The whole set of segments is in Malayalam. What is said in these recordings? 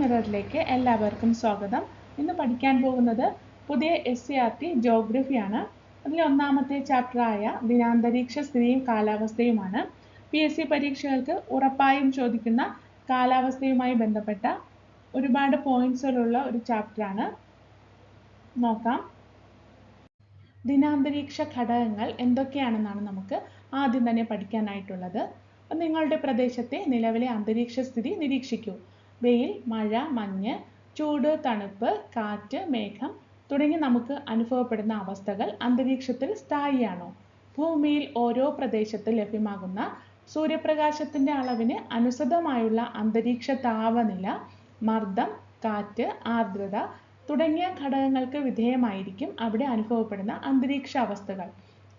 മിററിലേക്ക് എല്ലാവർക്കും സ്വാഗതം. ഇന്ന് പഠിക്കാൻ പോകുന്നത് പുതിയ എസ് സി ആർ ടി ജോഗ്രഫിയാണ് അതിലെ ഒന്നാമത്തെ ചാപ്റ്ററായ ദിനാന്തരീക്ഷ സ്ഥിതിയും കാലാവസ്ഥയുമാണ്. പി എസ് സി പരീക്ഷകൾക്ക് ഉറപ്പായും ചോദിക്കുന്ന കാലാവസ്ഥയുമായി ബന്ധപ്പെട്ട ഒരുപാട് പോയിന്റ്സുകളുള്ള ഒരു ചാപ്റ്ററാണ് നോക്കാം. ദിനാന്തരീക്ഷ ഘടകങ്ങൾ എന്തൊക്കെയാണെന്നാണ് നമുക്ക് ആദ്യം തന്നെ പഠിക്കാനായിട്ടുള്ളത്. നിങ്ങളുടെ പ്രദേശത്തെ നിലവിലെ അന്തരീക്ഷ സ്ഥിതി നിരീക്ഷിക്കൂ. വെയിൽ മഴ മഞ്ഞ് ചൂട് തണുപ്പ് കാറ്റ് മേഘം തുടങ്ങി നമുക്ക് അനുഭവപ്പെടുന്ന അവസ്ഥകൾ അന്തരീക്ഷത്തിൽ സ്ഥായിയാണോ? ഭൂമിയിൽ ഓരോ പ്രദേശത്ത് ലഭ്യമാകുന്ന സൂര്യപ്രകാശത്തിന്റെ അളവിന് അനുസൃതമായുള്ള അന്തരീക്ഷ താപനില മർദ്ദം കാറ്റ് ആർദ്രത തുടങ്ങിയ ഘടകങ്ങൾക്ക് വിധേയമായിരിക്കും അവിടെ അനുഭവപ്പെടുന്ന അന്തരീക്ഷ അവസ്ഥകൾ.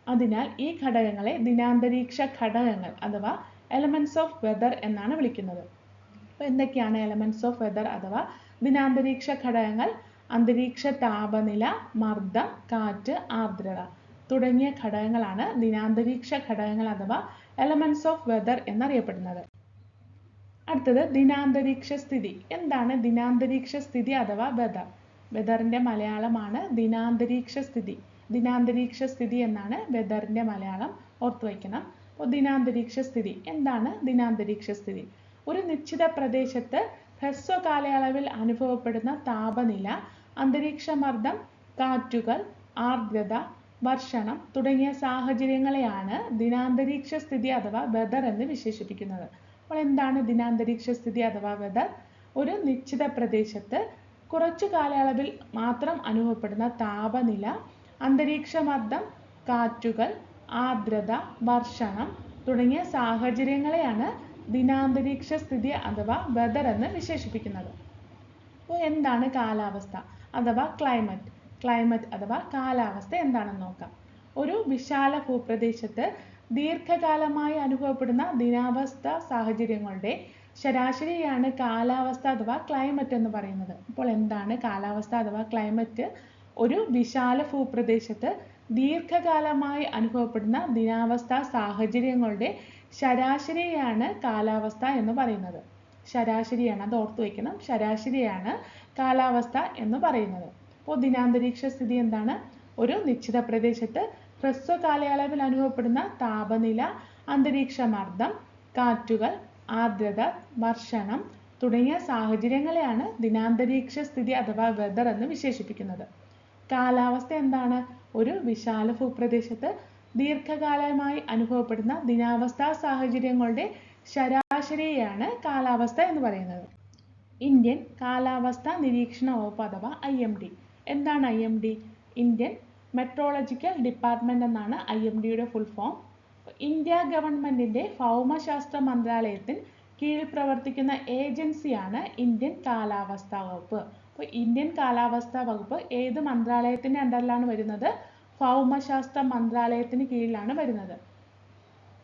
അതിനാൽ ഈ ഘടകങ്ങളെ ദിനാന്തരീക്ഷ ഘടകങ്ങൾ അഥവാ എലമെന്റ്സ് ഓഫ് വെതർ എന്നാണ് വിളിക്കുന്നത്. അപ്പോൾ എന്തൊക്കെയാണ് എലമെന്റ്സ് ഓഫ് വെതർ അഥവാ ദിനാന്തരീക്ഷ ഘടകങ്ങൾ അന്തരീക്ഷ താപനില മർദ്ദം കാറ്റ് ആർദ്രത തുടങ്ങിയ ഘടകങ്ങളാണ് ദിനാന്തരീക്ഷ ഘടകങ്ങൾ അഥവാ എലമെന്റ്സ് ഓഫ് വെതർ എന്നറിയപ്പെടുന്നത്. അടുത്തത് ദിനാന്തരീക്ഷ സ്ഥിതി. എന്താണ് ദിനാന്തരീക്ഷ സ്ഥിതി അഥവാ വെതർ വെതറിന്റെ മലയാളമാണ് ദിനാന്തരീക്ഷ സ്ഥിതി. ദിനാന്തരീക്ഷ സ്ഥിതി എന്നാണ് വെതറിന്റെ മലയാളം ഓർത്തു വയ്ക്കണം അപ്പോൾ ദിനാന്തരീക്ഷ സ്ഥിതി. എന്താണ് ദിനാന്തരീക്ഷ സ്ഥിതി? ഒരു നിശ്ചിത പ്രദേശത്ത് ഹ്രസ്വ കാലയളവിൽ അനുഭവപ്പെടുന്ന താപനില അന്തരീക്ഷ മർദ്ദം കാറ്റുകൾ ആർദ്രത വർഷണം തുടങ്ങിയ സാഹചര്യങ്ങളെയാണ് ദിനാന്തരീക്ഷ സ്ഥിതി അഥവാ വെതർ എന്ന് വിശേഷിപ്പിക്കുന്നത്. അപ്പോൾ എന്താണ് ദിനാന്തരീക്ഷ സ്ഥിതി അഥവാ വെതർ ഒരു നിശ്ചിത പ്രദേശത്ത് കുറച്ചു കാലയളവിൽ മാത്രം അനുഭവപ്പെടുന്ന താപനില അന്തരീക്ഷ മർദ്ദം കാറ്റുകൾ ആർദ്രത വർഷണം തുടങ്ങിയ സാഹചര്യങ്ങളെയാണ് ദിനാന്തരീക്ഷ സ്ഥിതി അഥവാ വെതർ എന്ന് വിശേഷിപ്പിക്കുന്നത്. അപ്പോൾ എന്താണ് കാലാവസ്ഥ? അഥവാ ക്ലൈമറ്റ് ക്ലൈമറ്റ് അഥവാ കാലാവസ്ഥ എന്താണെന്ന് നോക്കാം. ഒരു വിശാല ഭൂപ്രദേശത്ത് ദീർഘകാലമായി അനുഭവപ്പെടുന്ന ദിനാവസ്ഥ സാഹചര്യങ്ങളുടെ ശരാശരിയാണ് കാലാവസ്ഥ അഥവാ ക്ലൈമറ്റ് എന്ന് പറയുന്നത്. അപ്പോൾ എന്താണ് കാലാവസ്ഥ അഥവാ ക്ലൈമറ്റ് ഒരു വിശാല ഭൂപ്രദേശത്ത് ദീർഘകാലമായി അനുഭവപ്പെടുന്ന ദിനാവസ്ഥ സാഹചര്യങ്ങളുടെ ശരാശരിയാണ് കാലാവസ്ഥ എന്ന് പറയുന്നത്. ശരാശരിയാണ് അത് ഓർത്തു വയ്ക്കണം ശരാശരിയാണ് കാലാവസ്ഥ എന്ന് പറയുന്നത്. അപ്പോൾ ദിനാന്തരീക്ഷ സ്ഥിതി എന്താണ്? ഒരു നിശ്ചിത പ്രദേശത്ത് ഹ്രസ്വ കാലയളവിൽ അനുഭവപ്പെടുന്ന താപനില അന്തരീക്ഷ മർദ്ദം കാറ്റുകൾ ആർദ്രത വർഷണം തുടങ്ങിയ സാഹചര്യങ്ങളെയാണ് ദിനാന്തരീക്ഷ സ്ഥിതി അഥവാ വെതർ എന്ന് വിശേഷിപ്പിക്കുന്നത്. കാലാവസ്ഥ എന്താണ്? ഒരു വിശാല ഭൂപ്രദേശത്ത് ദീർഘകാലമായി അനുഭവപ്പെടുന്ന ദിനാവസ്ഥാ സാഹചര്യങ്ങളുടെ ശരാശരിയാണ് കാലാവസ്ഥ എന്ന് പറയുന്നത്. ഇന്ത്യൻ കാലാവസ്ഥ നിരീക്ഷണ വകുപ്പ് അഥവാ ഐ എം ഡി എന്താണ് I M D Indian meteorological department എന്നാണ് ഐ എം ഡിയുടെ ഫുൾ ഫോം ഇന്ത്യ ഗവൺമെന്റിന്റെ ഭൗമശാസ്ത്ര മന്ത്രാലയത്തിന് കീഴിൽ പ്രവർത്തിക്കുന്ന ഏജൻസിയാണ് ഇന്ത്യൻ കാലാവസ്ഥാ വകുപ്പ്. അപ്പോൾ ഇന്ത്യൻ കാലാവസ്ഥാ വകുപ്പ് ഏത് മന്ത്രാലയത്തിന്റെ അണ്ടറിലാണ് വരുന്നത്? ഭൗമശാസ്ത്ര മന്ത്രാലയത്തിന് കീഴിലാണ് വരുന്നത്.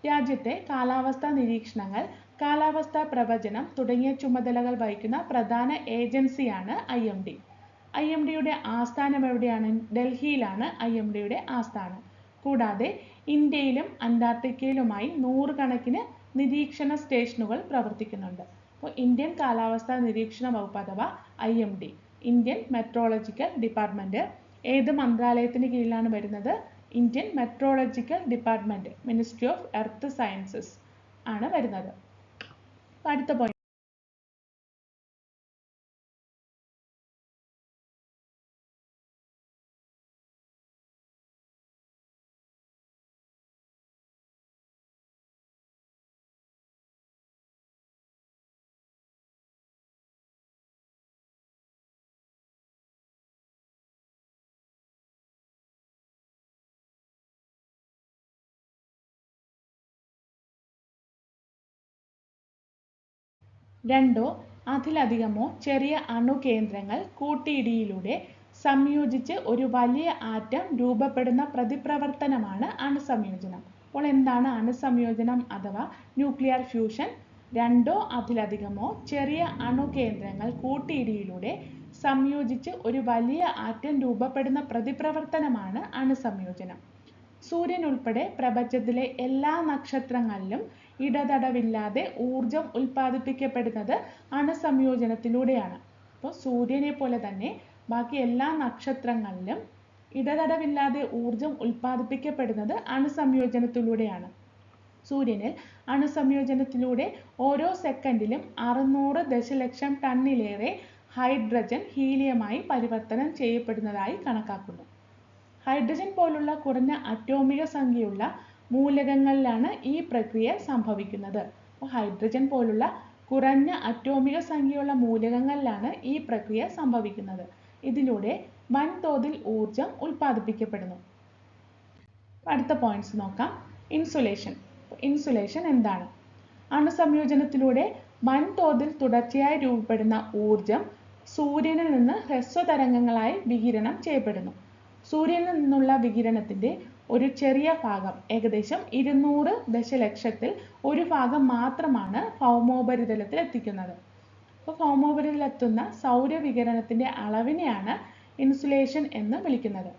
രാജ്യത്തെ കാലാവസ്ഥാ നിരീക്ഷണങ്ങൾ കാലാവസ്ഥാ പ്രവചനം തുടങ്ങിയ ചുമതലകൾ വഹിക്കുന്ന പ്രധാന ഏജൻസിയാണ് I M D. I M ഡിയുടെ ആസ്ഥാനം എവിടെയാണ്? ഡൽഹിയിലാണ് ഐ എം ഡിയുടെ ആസ്ഥാനം. കൂടാതെ ഇന്ത്യയിലും അന്റാർട്ടിക്കയിലുമായി നൂറുകണക്കിന് നിരീക്ഷണ സ്റ്റേഷനുകൾ പ്രവർത്തിക്കുന്നുണ്ട്. അപ്പോൾ ഇന്ത്യൻ കാലാവസ്ഥാ നിരീക്ഷണ വകുപ്പ് അഥവാ I M D Indian meteorological department ഏത് മന്ത്രാലയത്തിന് കീഴിലാണ് വരുന്നത്? Indian meteorological department ministry of earth sciences ആണ് വരുന്നത്. അടുത്ത പോയിന്റ് രണ്ടോ അതിലധികമോ ചെറിയ അണുകേന്ദ്രങ്ങൾ കൂട്ടിയിടിയിലൂടെ സംയോജിച്ച് ഒരു വലിയ ആറ്റം രൂപപ്പെടുന്ന പ്രതിപ്രവർത്തനമാണ് അണുസംയോജനം. അപ്പോൾ എന്താണ് അണുസംയോജനം അഥവാ ന്യൂക്ലിയർ ഫ്യൂഷൻ? രണ്ടോ അതിലധികമോ ചെറിയ അണുകേന്ദ്രങ്ങൾ കൂട്ടിയിടിയിലൂടെ സംയോജിച്ച് ഒരു വലിയ ആറ്റം രൂപപ്പെടുന്ന പ്രതിപ്രവർത്തനമാണ് അണുസംയോജനം. സൂര്യൻ ഉൾപ്പെടെ പ്രപഞ്ചത്തിലെ എല്ലാ നക്ഷത്രങ്ങളിലും ഇടതടവില്ലാതെ ഊർജം ഉൽപ്പാദിപ്പിക്കപ്പെടുന്നത് അണുസംയോജനത്തിലൂടെയാണ്. അപ്പോൾ സൂര്യനെ പോലെ തന്നെ ബാക്കി എല്ലാ നക്ഷത്രങ്ങളിലും ഇടതടവില്ലാതെ ഊർജം ഉൽപ്പാദിപ്പിക്കപ്പെടുന്നത് അണുസംയോജനത്തിലൂടെയാണ്. സൂര്യനിൽ അണുസംയോജനത്തിലൂടെ ഓരോ സെക്കൻഡിലും അറുന്നൂറ് ദശലക്ഷം ടണ്ണിലേറെ ഹൈഡ്രജൻ ഹീലിയമായി പരിവർത്തനം ചെയ്യപ്പെടുന്നതായി കണക്കാക്കുന്നു. ഹൈഡ്രജൻ പോലുള്ള കുറഞ്ഞ അറ്റോമിക സംഖ്യയുള്ള മൂലകങ്ങളിലാണ് ഈ പ്രക്രിയ സംഭവിക്കുന്നത്. ഹൈഡ്രജൻ പോലുള്ള കുറഞ്ഞ അറ്റോമിക സംഖ്യയുള്ള മൂലകങ്ങളിലാണ് ഈ പ്രക്രിയ സംഭവിക്കുന്നത്. ഇതിലൂടെ വൻതോതിൽ ഊർജം ഉൽപ്പാദിപ്പിക്കപ്പെടുന്നു. അടുത്ത പോയിന്റ്സ് നോക്കാം. ഇൻസുലേഷൻ ഇൻസുലേഷൻ എന്താണ്? അണുസംയോജനത്തിലൂടെ വൻതോതിൽ തുടർച്ചയായി രൂപപ്പെടുന്ന ഊർജം സൂര്യനിൽ നിന്ന് ഹ്രസ്വതരംഗങ്ങളായി വികിരണം ചെയ്യപ്പെടുന്നു. സൂര്യനിൽ നിന്നുള്ള വികിരണത്തിന്റെ ഒരു ചെറിയ ഭാഗം ഏകദേശം ഇരുന്നൂറ് ദശലക്ഷത്തിൽ ഒരു ഭാഗം മാത്രമാണ് ഭൗമോപരിതലത്തിൽ എത്തിക്കുന്നത്. അപ്പോൾ ഭൗമോപരിതലത്തുന്ന സൗരവികിരണത്തിന്റെ അളവിനെയാണ് ഇൻസുലേഷൻ എന്ന് വിളിക്കുന്നത്.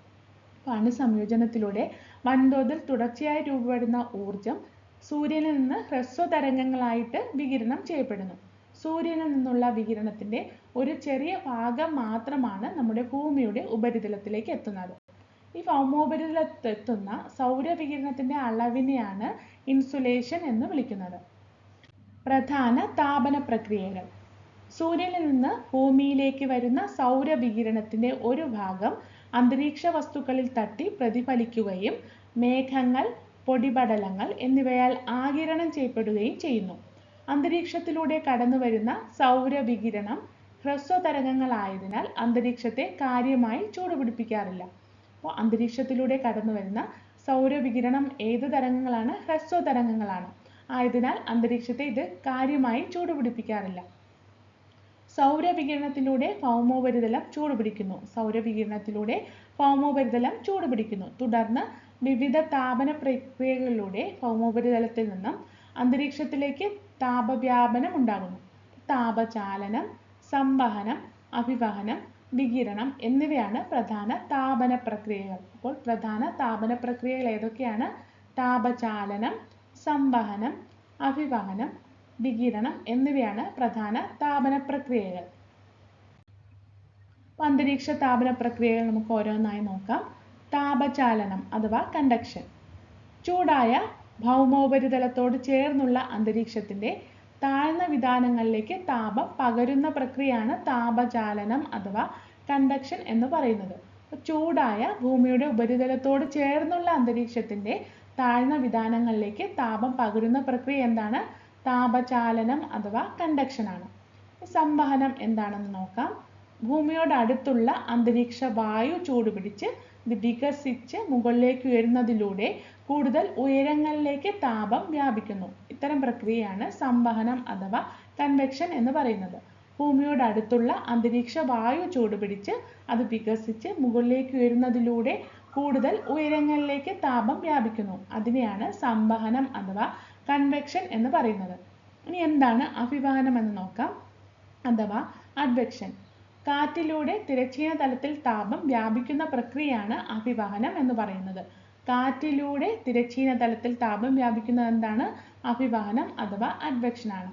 അപ്പോൾ അണുസംയോജനത്തിലൂടെ വൻതോതിൽ തുടർച്ചയായി രൂപപ്പെടുന്ന ഊർജം സൂര്യനിൽ നിന്ന് ഹ്രസ്വ തരംഗങ്ങളായിട്ട് വികിരണം ചെയ്യപ്പെടുന്നു. സൂര്യനിൽ നിന്നുള്ള വികിരണത്തിന്റെ ഒരു ചെറിയ ഭാഗം മാത്രമാണ് നമ്മുടെ ഭൂമിയുടെ ഉപരിതലത്തിലേക്ക് എത്തുന്നത്. ഈ ഭൗമോപരിതലത്തെത്തുന്ന സൗരവികിരണത്തിന്റെ അളവിനെയാണ് ഇൻസുലേഷൻ എന്ന് വിളിക്കുന്നത്. പ്രധാന താപന പ്രക്രിയകൾ. സൂര്യനിൽ നിന്ന് ഭൂമിയിലേക്ക് വരുന്ന സൗരവികിരണത്തിന്റെ ഒരു ഭാഗം അന്തരീക്ഷ വസ്തുക്കളിൽ തട്ടി പ്രതിഫലിക്കുകയും മേഘങ്ങൾ പൊടിപടലങ്ങൾ എന്നിവയാൽ ആകിരണം ചെയ്യപ്പെടുകയും ചെയ്യുന്നു. അന്തരീക്ഷത്തിലൂടെ കടന്നുവരുന്ന സൗരവികിരണം ഹ്രസ്വതരംഗങ്ങളായതിനാൽ അന്തരീക്ഷത്തെ കാര്യമായി ചൂടുപിടിപ്പിക്കാറില്ല. അന്തരീക്ഷത്തിലൂടെ കടന്നുവരുന്ന സൗരവികിരണം ഏത് തരംഗങ്ങളാണ്? ഹ്രസ്വ തരംഗങ്ങളാണ്. ആയതിനാൽ അന്തരീക്ഷത്തെ ഇത് കാര്യമായി ചൂടുപിടിപ്പിക്കാറില്ല. സൗരവികിരണത്തിലൂടെ ഭൗമോപരിതലം ചൂടുപിടിക്കുന്നു. സൗരവികിരണത്തിലൂടെ ഭൗമോപരിതലം ചൂടുപിടിക്കുന്നു. തുടർന്ന് വിവിധ താപന പ്രക്രിയകളിലൂടെ ഭൗമോപരിതലത്തിൽ നിന്നും അന്തരീക്ഷത്തിലേക്ക് താപവ്യാപനം ഉണ്ടാകുന്നു. താപചാലനം സംവഹനം അഭിവഹനം വികിരണം എന്നിവയാണ് പ്രധാന താപന പ്രക്രിയകൾ. അപ്പോൾ പ്രധാന താപന പ്രക്രിയകൾ ഏതൊക്കെയാണ്? താപചാലനം സംവഹനം അഭിവഹനം വികിരണം എന്നിവയാണ് പ്രധാന താപന പ്രക്രിയകൾ. അന്തരീക്ഷ താപന പ്രക്രിയകൾ നമുക്ക് ഓരോന്നായി നോക്കാം. താപചാലനം അഥവാ കണ്ടക്ഷൻ ചൂടായ ഭൗമോപരിതലത്തോട് ചേർന്നുള്ള അന്തരീക്ഷത്തിന്റെ താഴ്ന്ന വിധാനങ്ങളിലേക്ക് താപം പകരുന്ന പ്രക്രിയയാണ് താപചാലനം അഥവാ കണ്ടക്ഷൻ എന്ന് പറയുന്നത്. ചൂടായ ഭൂമിയുടെ ഉപരിതലത്തോട് ചേർന്നുള്ള അന്തരീക്ഷത്തിന്റെ താഴ്ന്ന വിധാനങ്ങളിലേക്ക് താപം പകരുന്ന പ്രക്രിയ എന്താണ്? താപചാലനം അഥവാ കണ്ടക്ഷൻ ആണ്. സംവഹനം എന്താണെന്ന് നോക്കാം. ഭൂമിയോട് അടുത്തുള്ള അന്തരീക്ഷ വായു ചൂടുപിടിച്ച് വികസിച്ച് മുകളിലേക്ക് ഉയരുന്നതിലൂടെ കൂടുതൽ ഉയരങ്ങളിലേക്ക് താപം വ്യാപിക്കുന്നു. ഇത്തരം പ്രക്രിയയാണ് സംവഹനം അഥവാ കൺവെക്ഷൻ എന്ന് പറയുന്നത്. ഭൂമിയോട് അടുത്തുള്ള അന്തരീക്ഷ വായു ചൂടുപിടിച്ച് അത് വികസിച്ച് മുകളിലേക്ക് ഉയരുന്നതിലൂടെ കൂടുതൽ ഉയരങ്ങളിലേക്ക് താപം വ്യാപിക്കുന്നു. അതിനെയാണ് സംവഹനം അഥവാ കൺവെക്ഷൻ എന്ന് പറയുന്നത്. ഇനി എന്താണ് അഭിവഹനം എന്ന് നോക്കാം. അഥവാ അഡ്വെക്ഷൻ കാറ്റിലൂടെ തിരശ്ചീന തലത്തിൽ താപം വ്യാപിക്കുന്ന പ്രക്രിയയാണ് അഭിവഹനം എന്ന് പറയുന്നത്. കാറ്റിലൂടെ തിരശ്ചീന തലത്തിൽ താപം വ്യാപിക്കുന്നത് എന്താണ്? അഭിവഹനം അഥവാ അഡ്വെക്ഷൻ ആണ്.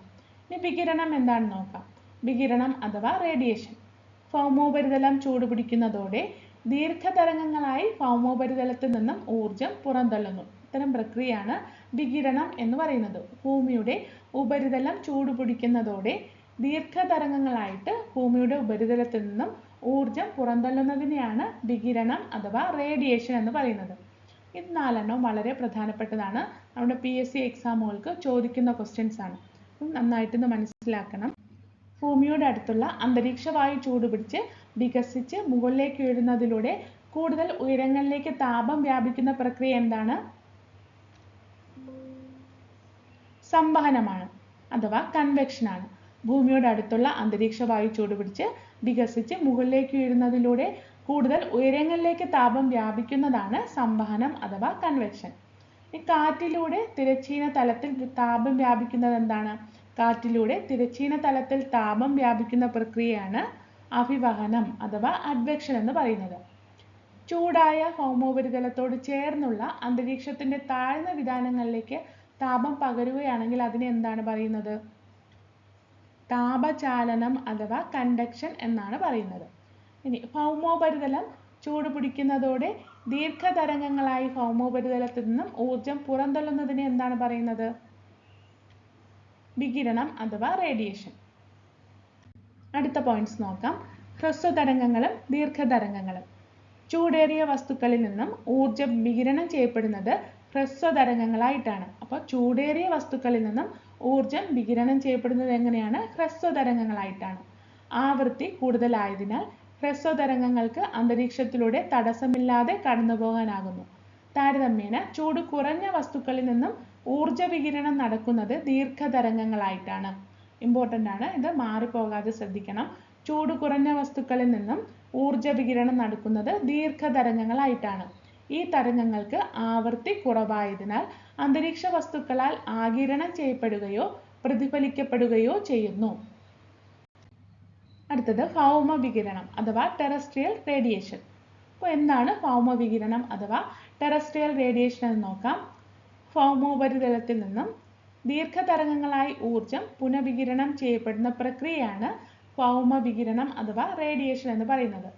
ഇനി വികിരണം എന്താണ് നോക്കാം. വികിരണം അഥവാ റേഡിയേഷൻ ഭൗമോപരിതലം ചൂടുപിടിക്കുന്നതോടെ ദീർഘതരംഗങ്ങളായി ഭൗമോപരിതലത്തിൽ നിന്നും ഊർജം പുറന്തള്ളുന്നു. ഇത്തരം പ്രക്രിയയാണ് വികിരണം എന്ന് പറയുന്നത്. ഭൂമിയുടെ ഉപരിതലം ചൂടുപിടിക്കുന്നതോടെ ദീർഘതരംഗങ്ങളായിട്ട് ഭൂമിയുടെ ഉപരിതലത്തിൽ നിന്നും ഊർജം പുറന്തള്ളുന്നതിനെയാണ് വികിരണം അഥവാ റേഡിയേഷൻ എന്ന് പറയുന്നത്. ഇത് നാലെണ്ണം വളരെ പ്രധാനപ്പെട്ടതാണ്. നമ്മുടെ പി എസ് സി എക്സാമുകൾക്ക് ചോദിക്കുന്ന ക്വസ്റ്റ്യൻസ് ആണ്. നന്നായിട്ടൊന്ന് മനസ്സിലാക്കണം. ഭൂമിയുടെ അടുത്തുള്ള അന്തരീക്ഷ വായു ചൂടുപിടിച്ച് വികസിച്ച് മുകളിലേക്ക് ഉയരുന്നതിലൂടെ കൂടുതൽ ഉയരങ്ങളിലേക്ക് താപം വ്യാപിക്കുന്ന പ്രക്രിയ എന്താണ്? സംവഹനമാണ് അഥവാ കൺവെക്ഷൻ ആണ്. ഭൂമിയോട് അടുത്തുള്ള അന്തരീക്ഷ വായു ചൂടുപിടിച്ച് വികസിച്ച് മുകളിലേക്ക് ഉയരുന്നതിലൂടെ കൂടുതൽ ഉയരങ്ങളിലേക്ക് താപം വ്യാപിക്കുന്നതാണ് സംവഹനം അഥവാ കൺവെക്ഷൻ ഈ കാറ്റിലൂടെ തിരശ്ചീന തലത്തിൽ താപം വ്യാപിക്കുന്നത് എന്താണ്? കാറ്റിലൂടെ തിരശ്ചീന തലത്തിൽ താപം വ്യാപിക്കുന്ന പ്രക്രിയയാണ് അഭിവഹനം അഥവാ അഡ്വെക്ഷൻ എന്ന് പറയുന്നത്. ചൂടായ ഹോമോപരിതലത്തോട് ചേർന്നുള്ള അന്തരീക്ഷത്തിന്റെ താഴ്ന്ന വിധാനങ്ങളിലേക്ക് താപം പകരുകയാണെങ്കിൽ അതിനെ എന്താണ് പറയുന്നത്? താപചാലനം അഥവാ കണ്ടക്ഷൻ എന്നാണ് പറയുന്നത്. ഇനി ഭൗമോപരിതലം ചൂട് പിടിക്കുന്നതോടെ ദീർഘതരംഗങ്ങളായി ഭൗമോപരിതലത്തിൽ നിന്നും ഊർജം പുറന്തള്ളുന്നതിനെ എന്താണ് പറയുന്നത്? വികിരണം അഥവാ റേഡിയേഷൻ അടുത്ത പോയിന്റ്സ് നോക്കാം. ഹ്രസ്വതരംഗങ്ങളും ദീർഘതരംഗങ്ങളും. ചൂടേറിയ വസ്തുക്കളിൽ നിന്നും ഊർജം വികിരണം ചെയ്യപ്പെടുന്നത് ഹ്രസ്വതരംഗങ്ങളായിട്ടാണ്. അപ്പോൾ ചൂടേറിയ വസ്തുക്കളിൽ നിന്നും ഊർജം വികിരണം ചെയ്യപ്പെടുന്നത് എങ്ങനെയാണ്? ഹ്രസ്വതരംഗങ്ങളായിട്ടാണ് ആവൃത്തി കൂടുതലായതിനാൽ ഹ്രസ്വതരംഗങ്ങൾക്ക് അന്തരീക്ഷത്തിലൂടെ തടസ്സമില്ലാതെ കടന്നുപോകാനാകുന്നു. താരതമ്യേന ചൂട് കുറഞ്ഞ വസ്തുക്കളിൽ നിന്നും ഊർജ വികിരണം നടക്കുന്നത് ദീർഘതരംഗങ്ങളായിട്ടാണ്. ഇമ്പോർട്ടന്റ് ആണ്. ഇത് മാറിപ്പോകാതെ ശ്രദ്ധിക്കണം. ചൂട് കുറഞ്ഞ വസ്തുക്കളിൽ നിന്നും ഊർജ വികിരണം നടക്കുന്നത് ദീർഘതരംഗങ്ങളായിട്ടാണ്. ഈ തരംഗങ്ങൾക്ക് ആവൃത്തി കുറവായതിനാൽ അന്തരീക്ഷ വസ്തുക്കളാൽ ആഗിരണം ചെയ്യപ്പെടുകയോ പ്രതിഫലിക്കപ്പെടുകയോ ചെയ്യുന്നു. അടുത്തത് ഭൗമ വികിരണം അഥവാ ടെറസ്ട്രിയൽ റേഡിയേഷൻ. അപ്പോൾ എന്താണ് ഭൗമ വികിരണം അഥവാ ടെറസ്ട്രിയൽ റേഡിയേഷൻ എന്ന് നോക്കാം. ഭൗമോപരിതലത്തിൽ നിന്നും ദീർഘതരംഗങ്ങളായി ഊർജം പുനഃവികിരണം ചെയ്യപ്പെടുന്ന പ്രക്രിയയാണ് ഭൗമ വികിരണം അഥവാ റേഡിയേഷൻ എന്ന് പറയുന്നത്.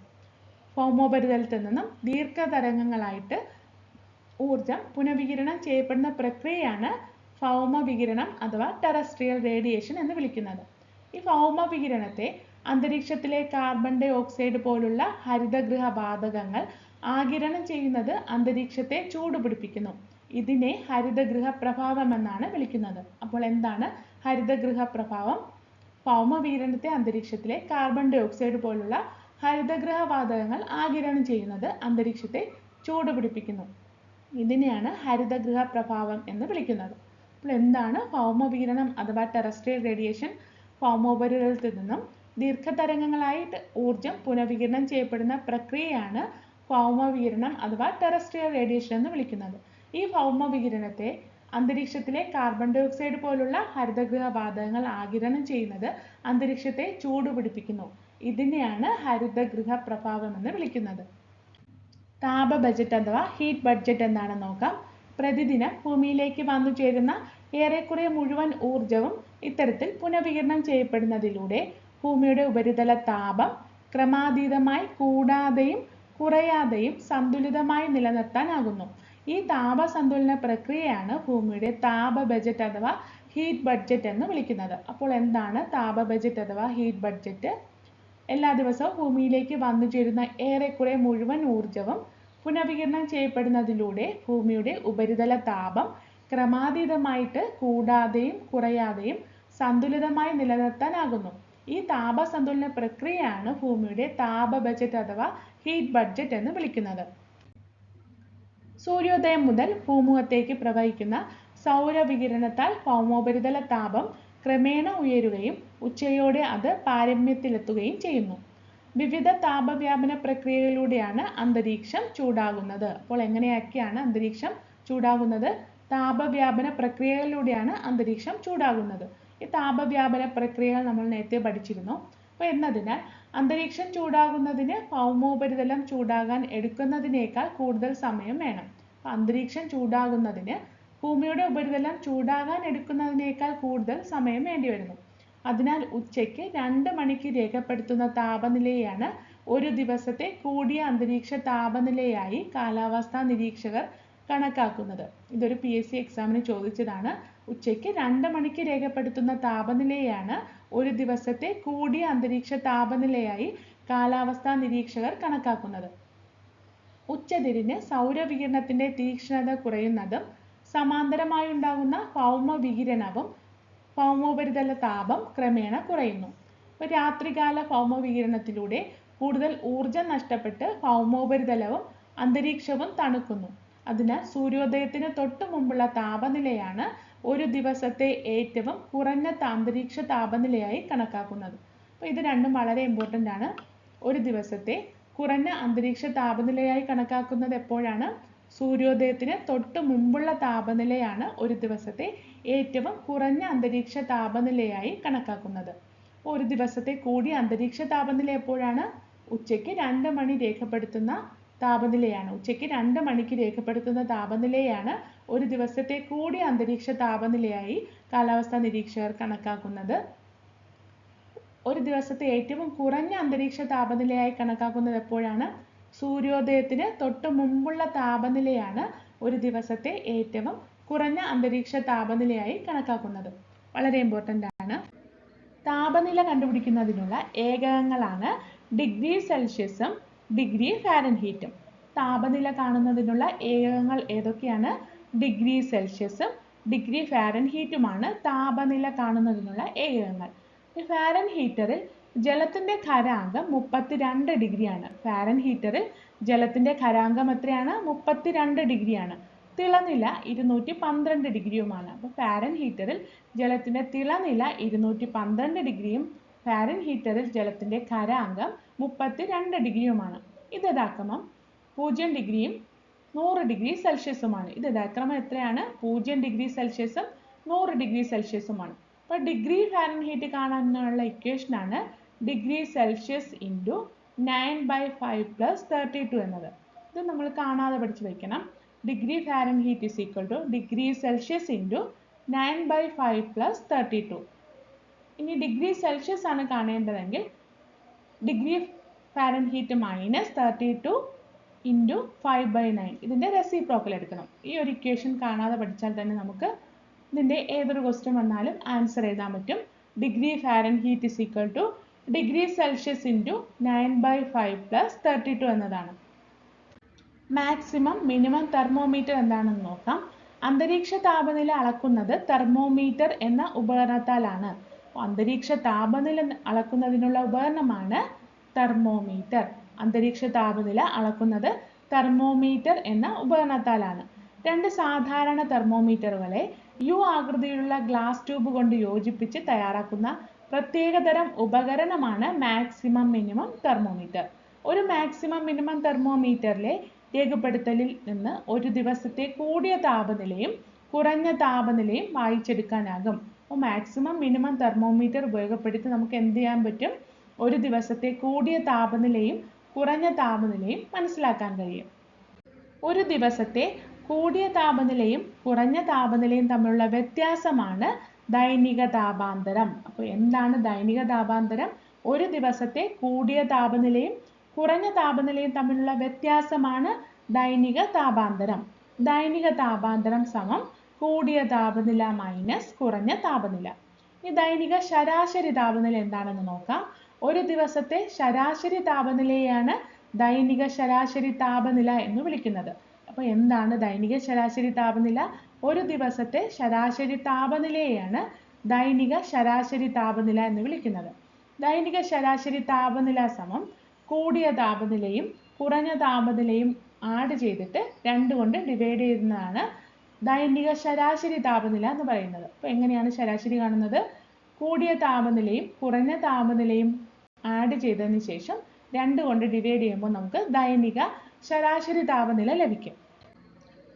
ഭൗമോപരിതലത്തിൽ നിന്നും ദീർഘതരംഗങ്ങളായിട്ട് ഊർജം പുനഃവികിരണം ചെയ്യപ്പെടുന്ന പ്രക്രിയയാണ് ഭൗമ വികിരണം അഥവാ ടെറസ്ട്രിയൽ റേഡിയേഷൻ എന്ന് വിളിക്കുന്നത്. ഈ ഭൗമ വികിരണത്തെ അന്തരീക്ഷത്തിലെ കാർബൺ ഡൈ ഓക്സൈഡ് പോലുള്ള ഹരിതഗൃഹ വാതകങ്ങൾ ആഗിരണം ചെയ്യുന്നത് അന്തരീക്ഷത്തെ ചൂടുപിടിപ്പിക്കുന്നു. ഇതിനെ ഹരിതഗൃഹ പ്രഭാവം എന്നാണ് വിളിക്കുന്നത്. അപ്പോൾ എന്താണ് ഹരിതഗൃഹ പ്രഭാവം? ഭൗമവികിരണത്തെ അന്തരീക്ഷത്തിലെ കാർബൺ ഡൈ ഓക്സൈഡ് പോലുള്ള ഹരിതഗൃഹ വാതകങ്ങൾ ആഗിരണം ചെയ്യുന്നത് അന്തരീക്ഷത്തെ ചൂടുപിടിപ്പിക്കുന്നു. ഇതിനെയാണ് ഹരിതഗൃഹ പ്രഭാവം എന്ന് വിളിക്കുന്നത്. അപ്പോൾ എന്താണ് ഭൗമവികിരണം അഥവാ ടെറസ്ട്രിയൽ റേഡിയേഷൻ ഭൗമോപരിതലത്തിൽ നിന്നും ദീർഘതരംഗങ്ങളായിട്ട് ഊർജം പുനഃവികിരണം ചെയ്യപ്പെടുന്ന പ്രക്രിയയാണ് ഭൗമവികിരണം അഥവാ ടെറസ്ട്രിയൽ റേഡിയേഷൻ എന്ന് വിളിക്കുന്നത്. ഈ ഭൗമവികിരണത്തെ അന്തരീക്ഷത്തിലെ കാർബൺ ഡൈ ഓക്സൈഡ് പോലുള്ള ഹരിതഗൃഹ വാതകങ്ങൾ ആഗിരണം ചെയ്യുന്നത് അന്തരീക്ഷത്തെ ചൂടുപിടിപ്പിക്കുന്നു. ഇതിനെയാണ് ഹരിതഗൃഹ പ്രഭാവം എന്ന് വിളിക്കുന്നത്. താപ ബജറ്റ് അഥവാ ഹീറ്റ് ബഡ്ജറ്റ് എന്നാണ് നോക്കാം. പ്രതിദിനം ഭൂമിയിലേക്ക് വന്നു ചേരുന്ന ഏറെക്കുറെ മുഴുവൻ ഊർജവും ഇത്തരത്തിൽ പുനഃവികിരണം ചെയ്യപ്പെടുന്നതിലൂടെ ഭൂമിയുടെ ഉപരിതല താപം ക്രമാതീതമായി കൂടാതെയും കുറയാതെയും സന്തുലിതമായി നിലനിർത്താനാകുന്നു. ഈ താപ താപസന്തുലന പ്രക്രിയയാണ് ഭൂമിയുടെ താപ ബജറ്റ് അഥവാ ഹീറ്റ് ബഡ്ജറ്റ് എന്ന് വിളിക്കുന്നത്. അപ്പോൾ എന്താണ് താപ ബജറ്റ് അഥവാ ഹീറ്റ് ബഡ്ജറ്റ് എല്ലാ ദിവസവും ഭൂമിയിലേക്ക് വന്നു ചേരുന്ന ഏറെക്കുറെ മുഴുവൻ ഊർജവും പുനഃവികിരണം ചെയ്യപ്പെടുന്നതിലൂടെ ഭൂമിയുടെ ഉപരിതല താപം ക്രമാതീതമായിട്ട് കൂടാതെയും കുറയാതെയും സന്തുലിതമായി നിലനിർത്താനാകുന്നു. ഈ താപസന്തുലന പ്രക്രിയയാണ് ഭൂമിയുടെ താപ ബജറ്റ് അഥവാ ഹീറ്റ് ബഡ്ജറ്റ് എന്ന് വിളിക്കുന്നത്. സൂര്യോദയം മുതൽ ഭൂമുഖത്തേക്ക് പ്രവഹിക്കുന്ന സൗരവികിരണത്താൽ ഭൗമോപരിതല താപം ക്രമേണ ഉയരുകയും ഉച്ചയോടെ അത് പാരമ്യത്തിലെത്തുകയും ചെയ്യുന്നു. വിവിധ താപവ്യാപന പ്രക്രിയയിലൂടെയാണ് അന്തരീക്ഷം ചൂടാകുന്നത്. അപ്പോൾ എങ്ങനെയൊക്കെയാണ് അന്തരീക്ഷം ചൂടാകുന്നത്? താപവ്യാപന പ്രക്രിയകളിലൂടെയാണ് അന്തരീക്ഷം ചൂടാകുന്നത്. ഈ താപവ്യാപന പ്രക്രിയകൾ നമ്മൾ നേരത്തെ പഠിച്ചിരുന്നു. അപ്പോൾ എന്നതിനാൽ അന്തരീക്ഷം ചൂടാകുന്നതിന് ഭൗമോപരിതലം ചൂടാകാൻ എടുക്കുന്നതിനേക്കാൾ കൂടുതൽ സമയം വേണം. അപ്പോൾ അന്തരീക്ഷം ചൂടാകുന്നതിന് ഭൂമിയുടെ ഉപരിതലം ചൂടാകാൻ എടുക്കുന്നതിനേക്കാൾ കൂടുതൽ സമയം വേണ്ടി വരുന്നു അതിനാൽ ഉച്ചയ്ക്ക് രണ്ട് മണിക്ക് രേഖപ്പെടുത്തുന്ന താപനിലയാണ് ഒരു ദിവസത്തെ കൂടിയ അന്തരീക്ഷ താപനിലയായി കാലാവസ്ഥാ നിരീക്ഷകർ കണക്കാക്കുന്നത്. ഇതൊരു പി എസ് സി എക്സാമിന് ചോദിച്ചതാണ്. ഉച്ചയ്ക്ക് രണ്ട് മണിക്ക് രേഖപ്പെടുത്തുന്ന താപനിലയാണ് ഒരു ദിവസത്തെ കൂടിയ അന്തരീക്ഷ താപനിലയായി കാലാവസ്ഥാ നിരീക്ഷകർ കണക്കാക്കുന്നത്. ഉച്ചതിരിഞ്ഞ് സൗരവികിരണത്തിന്റെ തീക്ഷ്ണത കുറയുന്നതും സമാന്തരമായി ഉണ്ടാകുന്ന ഭൗമ വികിരണവും ഭൗമോപരിതല താപം ക്രമേണ കുറയുന്നു. അപ്പോൾ രാത്രികാല ഭൗമവികിരണത്തിലൂടെ കൂടുതൽ ഊർജം നഷ്ടപ്പെട്ട് ഭൗമോപരിതലവും അന്തരീക്ഷവും തണുക്കുന്നു. അതിനാൽ സൂര്യോദയത്തിന് തൊട്ടു മുമ്പുള്ള താപനിലയാണ് ഒരു ദിവസത്തെ ഏറ്റവും കുറഞ്ഞ അന്തരീക്ഷ താപനിലയായി കണക്കാക്കുന്നത്. അപ്പോൾ ഇത് രണ്ടും വളരെ ഇമ്പോർട്ടന്റ് ആണ്. ഒരു ദിവസത്തെ കുറഞ്ഞ അന്തരീക്ഷ താപനിലയായി കണക്കാക്കുന്നത് എപ്പോഴാണ്? സൂര്യോദയത്തിന് തൊട്ട് മുമ്പുള്ള താപനിലയാണ് ഒരു ദിവസത്തെ ഏറ്റവും കുറഞ്ഞ അന്തരീക്ഷ താപനിലയായി കണക്കാക്കുന്നത്. ഒരു ദിവസത്തെ കൂടിയ അന്തരീക്ഷ താപനില എപ്പോഴാണ്? ഉച്ചയ്ക്ക് രണ്ട് മണി രേഖപ്പെടുത്തുന്ന താപനിലയാണ്. ഉച്ചയ്ക്ക് രണ്ട് മണിക്ക് രേഖപ്പെടുത്തുന്ന താപനിലയാണ് ഒരു ദിവസത്തെ കൂടിയ അന്തരീക്ഷ താപനിലയായി കാലാവസ്ഥാ നിരീക്ഷകർ കണക്കാക്കുന്നത്. ഒരു ദിവസത്തെ ഏറ്റവും കുറഞ്ഞ അന്തരീക്ഷ താപനിലയായി കണക്കാക്കുന്നത് എപ്പോഴാണ്? സൂര്യോദയത്തിന് തൊട്ട് മുമ്പുള്ള താപനിലയാണ് ഒരു ദിവസത്തെ ഏറ്റവും കുറഞ്ഞ അന്തരീക്ഷ താപനിലയായി കണക്കാക്കുന്നത്. വളരെ ഇമ്പോർട്ടന്റ് ആണ്. താപനില കണ്ടുപിടിക്കുന്നതിനുള്ള ഏകകങ്ങളാണ് ഡിഗ്രി സെൽഷ്യസും ഡിഗ്രി ഫാരൻഹീറ്റും. താപനില കാണുന്നതിനുള്ള ഏകകങ്ങൾ ഏതൊക്കെയാണ്? ഡിഗ്രി സെൽഷ്യസും ഡിഗ്രി ഫാരൻഹീറ്റുമാണ് താപനില കാണുന്നതിനുള്ള ഏകകങ്ങൾ. ഫാരൻഹീറ്ററിൽ ഫാരൻ ഹീറ്ററിൽ ജലത്തിന്റെ ഖരാങ്കം മുപ്പത്തിരണ്ട് ഡിഗ്രിയാണ്. ഫാരൻ ഹീറ്ററിൽ ജലത്തിന്റെ ഖരാങ്കം എത്രയാണ്? മുപ്പത്തിരണ്ട് ഡിഗ്രിയാണ്. തിളനില ഇരുന്നൂറ്റി പന്ത്രണ്ട് ഡിഗ്രിയുമാണ്. അപ്പോൾ ഫാരൻ ഹീറ്ററിൽ ജലത്തിന്റെ തിളനില ഇരുന്നൂറ്റി പന്ത്രണ്ട് ഡിഗ്രിയും ഫാരൻ ഹീറ്ററിൽ ജലത്തിന്റെ ഖരാങ്കം മുപ്പത്തിരണ്ട് ഡിഗ്രിയുമാണ്. ഇത് യഥാക്രമം പൂജ്യം ഡിഗ്രിയും നൂറ് ഡിഗ്രി സെൽഷ്യസുമാണ്. ഇത് യഥാക്രമം എത്രയാണ്? പൂജ്യം ഡിഗ്രി സെൽഷ്യസും നൂറ് ഡിഗ്രി സെൽഷ്യസുമാണ്. അപ്പോൾ ഡിഗ്രി ഫാരൻഹീറ്റ് കാണാനുള്ള ഇക്വേഷൻ ആണ് degree Celsius into nine by five plus thirty two എന്നത്. ഇത് നമ്മൾ കാണാതെ പഠിച്ചു വയ്ക്കണം degree Fahrenheit is equal to degree Celsius into nine by five plus thirty two ഇനി ഡിഗ്രി സെൽഷ്യസ് ആണ് കാണേണ്ടതെങ്കിൽ degree Fahrenheit minus thirty two into five by nine ഇതിന്റെ റെസിപ്രോക്കൽ എടുക്കണം. ഈ ഒരു ഇക്വേഷൻ കാണാതെ പഠിച്ചാൽ തന്നെ നമുക്ക് ഇതിന്റെ ഏതൊരു ക്വസ്റ്റ്യൻ വന്നാലും ആൻസർ എഴുതാൻ പറ്റും. Degree Fahrenheit is equal to degree Celsius into nine by five plus thirty two എന്നതാണ്. മാക്സിമം മിനിമം തെർമോമീറ്റർ എന്താണെന്ന് നോക്കാം. അന്തരീക്ഷ താപനില അളക്കുന്നത് തെർമോമീറ്റർ എന്ന ഉപകരണത്താലാണ്. അന്തരീക്ഷ താപനില അളക്കുന്നതിനുള്ള ഉപകരണമാണ് തെർമോമീറ്റർ. അന്തരീക്ഷ താപനില അളക്കുന്നത് തെർമോമീറ്റർ എന്ന ഉപകരണത്താലാണ്. രണ്ട് സാധാരണ തെർമോമീറ്ററുകളെ യു ആകൃതിയിലുള്ള ഗ്ലാസ് ട്യൂബ് കൊണ്ട് യോജിപ്പിച്ച് തയ്യാറാക്കുന്ന പ്രത്യേകതരം ഉപകരണമാണ് മാക്സിമം മിനിമം തെർമോമീറ്റർ ഒരു മാക്സിമം മിനിമം തെർമോമീറ്ററിലെ രേഖപ്പെടുത്തലിൽ നിന്ന് ഒരു ദിവസത്തെ കൂടിയ താപനിലയും കുറഞ്ഞ താപനിലയും വായിച്ചെടുക്കാനാകും. അപ്പോൾ മാക്സിമം മിനിമം തെർമോമീറ്റർ ഉപയോഗപ്പെടുത്തി നമുക്ക് എന്ത് ചെയ്യാൻ പറ്റും? ഒരു ദിവസത്തെ കൂടിയ താപനിലയും കുറഞ്ഞ താപനിലയും മനസ്സിലാക്കാൻ കഴിയും. ഒരു ദിവസത്തെ കൂടിയ താപനിലയും കുറഞ്ഞ താപനിലയും തമ്മിലുള്ള വ്യത്യാസമാണ് ദൈനിക താപാന്തരം അപ്പോൾ എന്താണ് ദൈനിക താപാന്തരം ഒരു ദിവസത്തെ കൂടിയ താപനിലയും കുറഞ്ഞ താപനിലയും തമ്മിലുള്ള വ്യത്യാസമാണ് ദൈനിക താപാന്തരം ദൈനിക താപാന്തരം സമം കൂടിയ താപനില മൈനസ് കുറഞ്ഞ താപനില. ഈ ദൈനിക ശരാശരി താപനില എന്താണെന്ന് നോക്കാം. ഒരു ദിവസത്തെ ശരാശരി താപനിലയാണ് ദൈനിക ശരാശരി താപനില എന്ന് വിളിക്കുന്നത്. അപ്പോൾ എന്താണ് ദൈനിക ശരാശരി താപനില? ഒരു ദിവസത്തെ ശരാശരി താപനിലയെയാണ് ദൈനിക ശരാശരി താപനില എന്ന് വിളിക്കുന്നത്. ദൈനിക ശരാശരി താപനില സമം കൂടിയ താപനിലയും കുറഞ്ഞ താപനിലയും ആഡ് ചെയ്തിട്ട് രണ്ട് കൊണ്ട് ഡിവൈഡ് ചെയ്യുന്നതാണ് ദൈനിക ശരാശരി താപനില എന്ന് പറയുന്നത്. അപ്പോൾ എങ്ങനെയാണ് ശരാശരി കാണുന്നത്? കൂടിയ താപനിലയും കുറഞ്ഞ താപനിലയും ആഡ് ചെയ്തതിന് ശേഷം രണ്ട് കൊണ്ട് ഡിവൈഡ് ചെയ്യുമ്പോൾ നമുക്ക് ദൈനിക ശരാശരി താപനില ലഭിക്കും.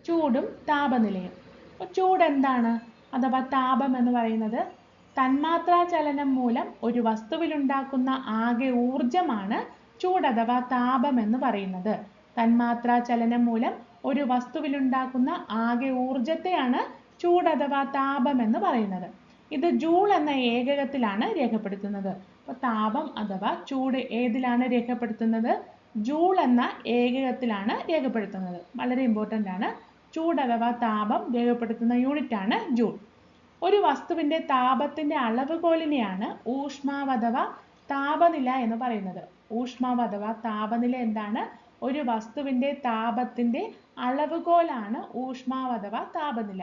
ചൂടും താപനിലയും. അപ്പോൾ ചൂട് എന്താണ് അഥവാ താപം എന്ന് പറയുന്നത് തന്മാത്രാ ചലനം മൂലം ഒരു വസ്തുവിലുണ്ടാക്കുന്ന ആകെ ഊർജമാണ് ചൂട് അഥവാ താപം എന്ന് പറയുന്നത്. തന്മാത്രാ ചലനം മൂലം ഒരു വസ്തുവിലുണ്ടാക്കുന്ന ആകെ ഊർജത്തെയാണ് ചൂട് അഥവാ താപം എന്ന് പറയുന്നത്. ഇത് ജൂൾ എന്ന ഏകകത്തിലാണ് രേഖപ്പെടുത്തുന്നത്. അപ്പോൾ താപം അഥവാ ചൂട് ഏതിലാണ് രേഖപ്പെടുത്തുന്നത്? ജൂൾ എന്ന ഏകകത്തിലാണ് രേഖപ്പെടുത്തുന്നത്. വളരെ ഇമ്പോർട്ടന്റ് ആണ്. ചൂട് അഥവാ താപം രേഖപ്പെടുത്തുന്ന യൂണിറ്റ് ആണ് ജൂൾ. ഒരു വസ്തുവിന്റെ താപത്തിന്റെ അളവുകോലിനെയാണ് ഊഷ്മാവ് അഥവാ താപനില എന്ന് പറയുന്നത്. ഊഷ്മാവ് അഥവാ താപനില എന്താണ്? ഒരു വസ്തുവിന്റെ താപത്തിന്റെ അളവുകോലാണ് ഊഷ്മാവ് അഥവാ താപനില.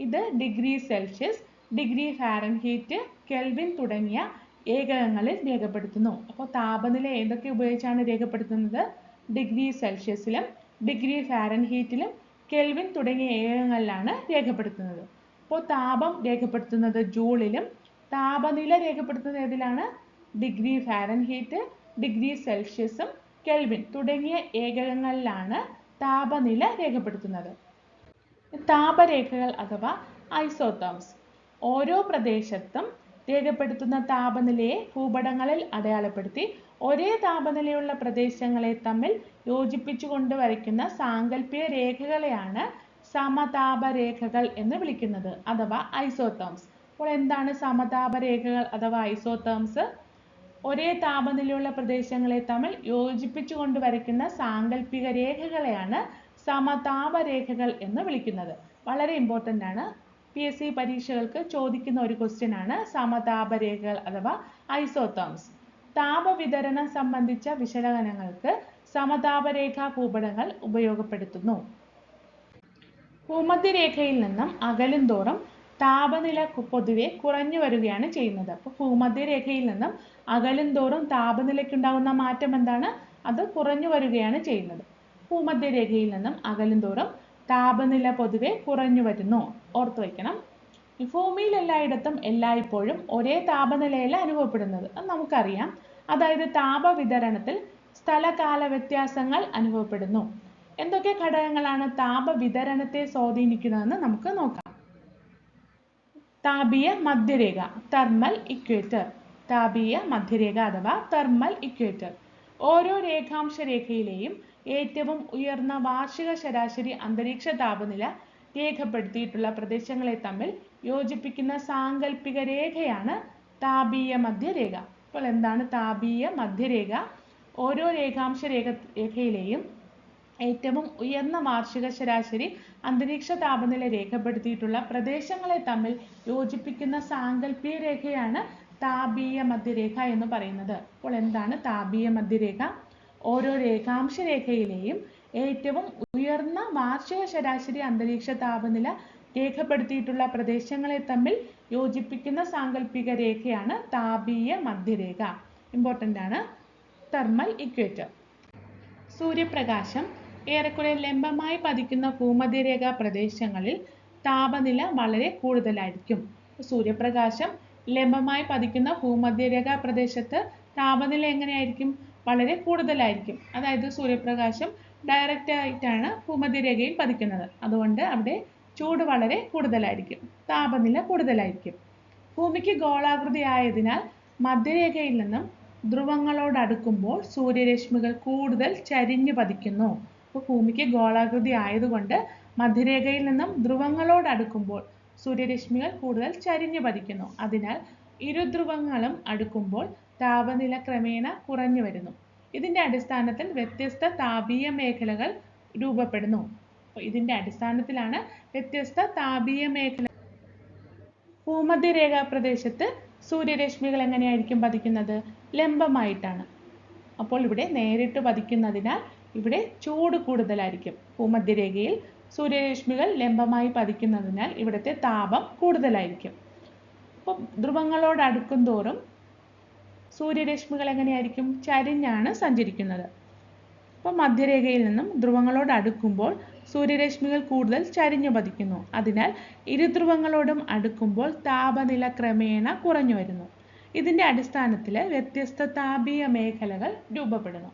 ഇത് degree Celsius degree Fahrenheit kelvin തുടങ്ങിയ ഏകകങ്ങളിൽ രേഖപ്പെടുത്തുന്നു. അപ്പോൾ താപനില ഏതൊക്കെ ഉപയോഗിച്ചാണ് രേഖപ്പെടുത്തുന്നത്? ഡിഗ്രി സെൽഷ്യസിലും ഡിഗ്രി ഫാരൻഹീറ്റിലും കെൽവിൻ തുടങ്ങിയ ഏകങ്ങളിലാണ് രേഖപ്പെടുത്തുന്നത്. അപ്പോൾ താപം രേഖപ്പെടുത്തുന്നത് ജൂളിലും താപനില രേഖപ്പെടുത്തുന്നത് ഏതിലാണ്? ഡിഗ്രി ഫാരൻഹീറ്റ് ഡിഗ്രി സെൽഷ്യസും കെൽവിൻ തുടങ്ങിയ ഏകകങ്ങളിലാണ് താപനില രേഖപ്പെടുത്തുന്നത്. താപരേഖകൾ അഥവാ ഐസോതേംസ്. ഓരോ പ്രദേശത്തും രേഖപ്പെടുത്തുന്ന താപനിലയെ ഭൂപടങ്ങളിൽ അടയാളപ്പെടുത്തി ഒരേ താപനിലയുള്ള പ്രദേശങ്ങളെ തമ്മിൽ യോജിപ്പിച്ചുകൊണ്ട് വരയ്ക്കുന്ന സാങ്കല്പിക രേഖകളെയാണ് സമതാപരേഖകൾ എന്ന് വിളിക്കുന്നത് അഥവാ ഐസോതേംസ് അപ്പോൾ എന്താണ് സമതാപരേഖകൾ അഥവാ ഐസോതേംസ് ഒരേ താപനിലയുള്ള പ്രദേശങ്ങളെ തമ്മിൽ യോജിപ്പിച്ചുകൊണ്ട് വരയ്ക്കുന്ന സാങ്കല്പിക രേഖകളെയാണ് സമതാപരേഖകൾ എന്ന് വിളിക്കുന്നത്. വളരെ ഇമ്പോർട്ടന്റ് ആണ്. പി എസ് സി പരീക്ഷകൾക്ക് ചോദിക്കുന്ന ഒരു ക്വസ്റ്റ്യൻ ആണ് സമതാപരേഖകൾ അഥവാ ഐസോതേംസ് താപവിതരണം സംബന്ധിച്ച വിശകലനങ്ങൾക്ക് സമതാപരേഖാ ഭൂപടങ്ങൾ ഉപയോഗപ്പെടുത്തുന്നു. ഭൂമധ്യരേഖയിൽ നിന്നും അകലും തോറും താപനില പൊതുവെ കുറഞ്ഞു വരികയാണ് ചെയ്യുന്നത്. അപ്പോൾ ഭൂമധ്യരേഖയിൽ നിന്നും അകലും തോറും താപനിലയ്ക്കുണ്ടാകുന്ന മാറ്റം എന്താണ്? അത് കുറഞ്ഞു വരികയാണ് ചെയ്യുന്നത്. ഭൂമധ്യരേഖയിൽ നിന്നും അകലും തോറും താപനില പൊതുവെ കുറഞ്ഞു വരുന്നു. ഓർത്തു വയ്ക്കണം. ഭൂമിയിൽ എല്ലായിടത്തും എല്ലായ്പ്പോഴും ഒരേ താപനിലയല്ല അനുഭവപ്പെടുന്നത്. അത് നമുക്കറിയാം. അതായത് താപവിതരണത്തിൽ സ്ഥലകാല വ്യത്യാസങ്ങൾ അനുഭവപ്പെടുന്നു. എന്തൊക്കെ ഘടകങ്ങളാണ് താപവിതരണത്തെ സ്വാധീനിക്കുന്നതെന്ന് നമുക്ക് നോക്കാം. താപീയ മധ്യരേഖ തെർമൽ ഇക്വേറ്റർ താപീയ മധ്യരേഖ അഥവാ തെർമൽ ഇക്വേറ്റർ ഓരോ രേഖാംശ രേഖയിലെയും ഏറ്റവും ഉയർന്ന വാർഷിക ശരാശരി അന്തരീക്ഷ താപനില രേഖപ്പെടുത്തിയിട്ടുള്ള പ്രദേശങ്ങളെ തമ്മിൽ യോജിപ്പിക്കുന്ന സാങ്കല്പിക രേഖയാണ് താപീയ മധ്യരേഖ. അപ്പോൾ എന്താണ്? താപീയ മധ്യരേഖ. ഓരോ രേഖാംശ രേഖ രേഖയിലെയും ഏറ്റവും ഉയർന്ന വാർഷിക ശരാശരി അന്തരീക്ഷ താപനില രേഖപ്പെടുത്തിയിട്ടുള്ള പ്രദേശങ്ങളെ തമ്മിൽ യോജിപ്പിക്കുന്ന സാങ്കല്പിക രേഖയാണ് താപീയ മധ്യരേഖ എന്ന് പറയുന്നത്. അപ്പോൾ എന്താണ് താപീയ മധ്യരേഖ? ഓരോ രേഖാംശ രേഖയിലെയും ഏറ്റവും ഉയർന്ന വാർഷിക ശരാശരി അന്തരീക്ഷ താപനില രേഖപ്പെടുത്തിയിട്ടുള്ള പ്രദേശങ്ങളെ തമ്മിൽ യോജിപ്പിക്കുന്ന സാങ്കല്പിക രേഖയാണ് താപീയ മധ്യരേഖ. ഇമ്പോർട്ടന്റ് ആണ്. തെർമൽ ഇക്വേറ്റർ സൂര്യപ്രകാശം ഏറെക്കുറെ ലംബമായി പതിക്കുന്ന ഭൂമധ്യരേഖ പ്രദേശങ്ങളിൽ താപനില വളരെ കൂടുതലായിരിക്കും. സൂര്യപ്രകാശം ലംബമായി പതിക്കുന്ന ഭൂമധ്യരേഖ പ്രദേശത്ത് താപനില എങ്ങനെയായിരിക്കും? വളരെ കൂടുതലായിരിക്കും. അതായത് സൂര്യപ്രകാശം ഡയറക്റ്റ് ആയിട്ടാണ് ഭൂമധ്യരേഖയിൽ പതിക്കുന്നത്. അതുകൊണ്ട് അവിടെ ചൂട് വളരെ കൂടുതലായിരിക്കും. താപനില കൂടുതലായിരിക്കും. ഭൂമിക്ക് ഗോളാകൃതി ആയതിനാൽ മധ്യരേഖയിൽ നിന്നും ധ്രുവങ്ങളോട് അടുക്കുമ്പോൾ സൂര്യരശ്മികൾ കൂടുതൽ ചരിഞ്ഞു പതിക്കുന്നു. അപ്പോൾ ഭൂമിക്ക് ഗോളാകൃതി ആയതുകൊണ്ട് മധ്യരേഖയിൽ നിന്നും ധ്രുവങ്ങളോട് അടുക്കുമ്പോൾ സൂര്യരശ്മികൾ കൂടുതൽ ചരിഞ്ഞു പതിക്കുന്നു. അതിനാൽ ഇരുധ്രുവങ്ങളും അടുക്കുമ്പോൾ താപനില ക്രമേണ കുറഞ്ഞു വരുന്നു. ഇതിന്റെ അടിസ്ഥാനത്തിൽ വ്യത്യസ്ത താപീയ മേഖലകൾ രൂപപ്പെടുന്നു. അപ്പോൾ ഇതിന്റെ അടിസ്ഥാനത്തിലാണ് വ്യത്യസ്ത താപീയ മേഖല ഭൂമധ്യരേഖാ പ്രദേശത്ത് സൂര്യരശ്മികൾ എങ്ങനെയായിരിക്കും പതിക്കുന്നത്? ലംബമായിട്ടാണ്. അപ്പോൾ ഇവിടെ നേരിട്ട് പതിക്കുന്നതിനാൽ ഇവിടെ ചൂട് കൂടുതലായിരിക്കും. ഭൂമധ്യരേഖയിൽ സൂര്യരശ്മികൾ ലംബമായി പതിക്കുന്നതിനാൽ ഇവിടുത്തെ താപം കൂടുതലായിരിക്കും. അപ്പോൾ ധ്രുവങ്ങളോട് അടുക്കും തോറും സൂര്യരശ്മികൾ എങ്ങനെയായിരിക്കും? ചരിഞ്ഞാണ് സഞ്ചരിക്കുന്നത്. അപ്പോൾ മധ്യരേഖയിൽ നിന്നും ധ്രുവങ്ങളോട് അടുക്കുമ്പോൾ സൂര്യരശ്മികൾ കൂടുതൽ ചരിഞ്ഞു പതിക്കുന്നു. അതിനാൽ ഇരുധ്രുവങ്ങളോടും അടുക്കുമ്പോൾ താപനില ക്രമേണ കുറഞ്ഞു വരുന്നു. ഇതിന്റെ അടിസ്ഥാനത്തിൽ വ്യത്യസ്ത താപീയ മേഖലകൾ രൂപപ്പെടുന്നു.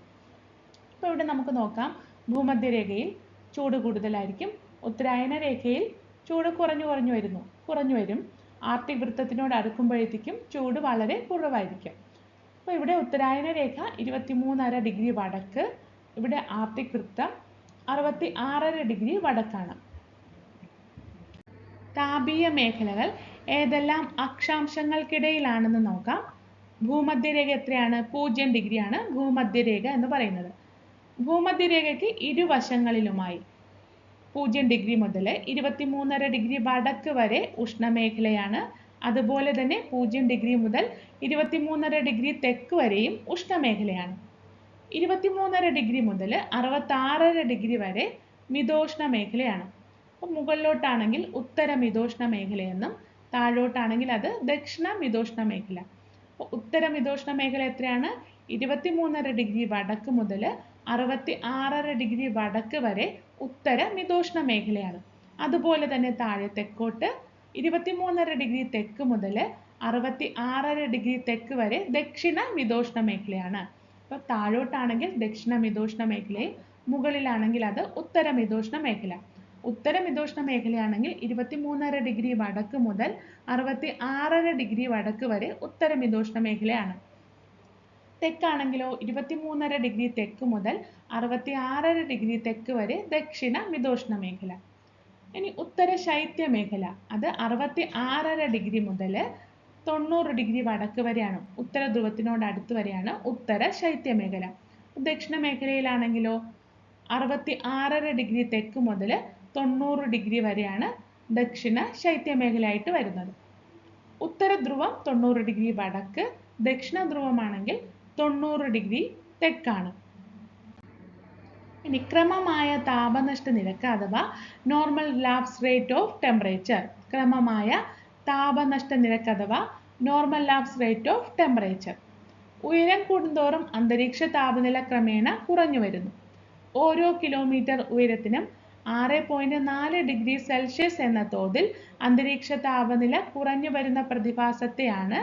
അപ്പോൾ ഇവിടെ നമുക്ക് നോക്കാം. ഭൂമധ്യരേഖയിൽ ചൂട് കൂടുതലായിരിക്കും. ഉത്തരായന രേഖയിൽ ചൂട് കുറഞ്ഞു കുറഞ്ഞു വരുന്നു. കുറഞ്ഞു വരും. ആർട്ടിക് വൃത്തത്തിനോട് അടുക്കുമ്പോഴത്തേക്കും ചൂട് വളരെ കുറവായിരിക്കും. അപ്പോൾ ഇവിടെ ഉത്തരായന രേഖ ഇരുപത്തിമൂന്നര ഡിഗ്രി വടക്ക്. ഇവിടെ ആർട്ടിക് വൃത്തം അറുപത്തി ആറര ഡിഗ്രി വടക്കാണ്. താപീയ മേഖലകൾ ഏതെല്ലാം അക്ഷാംശങ്ങൾക്കിടയിലാണെന്ന് നോക്കാം. ഭൂമധ്യരേഖ എത്രയാണ്? പൂജ്യം ഡിഗ്രിയാണ് ഭൂമധ്യരേഖ എന്ന് പറയുന്നത്. ഭൂമധ്യരേഖയ്ക്ക് ഇരുവശങ്ങളിലുമായി പൂജ്യം ഡിഗ്രി മുതൽ ഇരുപത്തിമൂന്നര ഡിഗ്രി വടക്ക് വരെ ഉഷ്ണമേഖലയാണ്. അതുപോലെ തന്നെ പൂജ്യം ഡിഗ്രി മുതൽ ഇരുപത്തിമൂന്നര ഡിഗ്രി തെക്ക് വരെയും ഉഷ്ണമേഖലയാണ്. ഇരുപത്തിമൂന്നര ഡിഗ്രി മുതൽ അറുപത്താറര ഡിഗ്രി വരെ മിതോഷ്ണ മേഖലയാണ്. അപ്പോൾ മുകളിലോട്ടാണെങ്കിൽ ഉത്തര മിതോഷ്ണ മേഖലയെന്നും താഴോട്ടാണെങ്കിൽ അത് ദക്ഷിണ മിതോഷ്ണ മേഖല. അപ്പോൾ ഉത്തര മിതോഷ്ണ മേഖല എത്രയാണ്? ഇരുപത്തിമൂന്നര ഡിഗ്രി വടക്ക് മുതൽ അറുപത്തി ആറര ഡിഗ്രി വടക്ക് വരെ ഉത്തര മിതോഷ്ണ മേഖലയാണ്. അതുപോലെ തന്നെ താഴെ തെക്കോട്ട് ഇരുപത്തിമൂന്നര ഡിഗ്രി തെക്ക് മുതൽ അറുപത്തി ആറര ഡിഗ്രി തെക്ക് വരെ ദക്ഷിണ മിതോഷ്ണ മേഖലയാണ്. അപ്പോൾ താഴോട്ടാണെങ്കിൽ ദക്ഷിണ മിതോഷ്ണ മേഖലയും മുകളിലാണെങ്കിൽ അത് ഉത്തര മിതോഷ്ണ മേഖല. ഉത്തര മിതോഷ്ണ മേഖലയാണെങ്കിൽ ഇരുപത്തിമൂന്നര ഡിഗ്രി വടക്ക് മുതൽ അറുപത്തി ആറര ഡിഗ്രി വടക്ക് വരെ ഉത്തര മിതോഷ്ണ മേഖലയാണ്. തെക്കാണെങ്കിലോ ഇരുപത്തിമൂന്നര ഡിഗ്രി തെക്ക് മുതൽ അറുപത്തി ആറര ഡിഗ്രി തെക്ക് വരെ ദക്ഷിണ മിതോഷ്ണ മേഖല. ഇനി ഉത്തര ശൈത്യ മേഖല. അത് അറുപത്തി ആറര ഡിഗ്രി മുതൽ തൊണ്ണൂറ് ഡിഗ്രി വടക്ക് വരെയാണ് ഉത്തര ധ്രുവത്തിനോട് അടുത്ത് വരെയാണ് ഉത്തര ശൈത്യ മേഖല ദക്ഷിണ മേഖലയിലാണെങ്കിലോ അറുപത്തി ആറര ഡിഗ്രി തെക്ക് മുതൽ തൊണ്ണൂറ് ഡിഗ്രി വരെയാണ് ദക്ഷിണ ശൈത്യ മേഖലയായിട്ട് വരുന്നത്. ഉത്തര ധ്രുവം തൊണ്ണൂറ് ഡിഗ്രി വടക്ക് ദക്ഷിണ ധ്രുവമാണെങ്കിൽ തൊണ്ണൂറ് ഡിഗ്രി തെക്കാണ്. ഇനി ക്രമമായ താപനഷ്ട നിരക്ക് അഥവാ normal lapse rate of temperature ക്രമമായ താപനഷ്ട നിരക്ക് അഥവാ normal lapse rate of temperature ഉയരം കൂടുന്തോറും അന്തരീക്ഷ താപനില ക്രമേണ കുറഞ്ഞു വരുന്നു. ഓരോ കിലോമീറ്റർ ഉയരത്തിനും ആറ് പോയിന്റ് നാല് ഡിഗ്രി സെൽഷ്യസ് എന്ന തോതിൽ അന്തരീക്ഷ താപനില കുറഞ്ഞു വരുന്ന പ്രതിഭാസത്തെയാണ്